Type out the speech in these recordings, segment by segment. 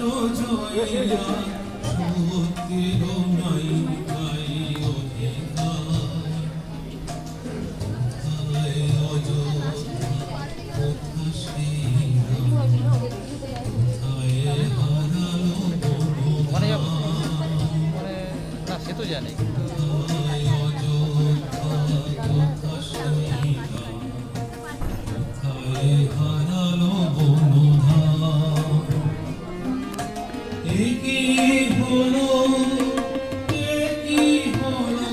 আলো জয়রা সত্যের সে তো জানে। হলো কি হলো?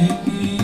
e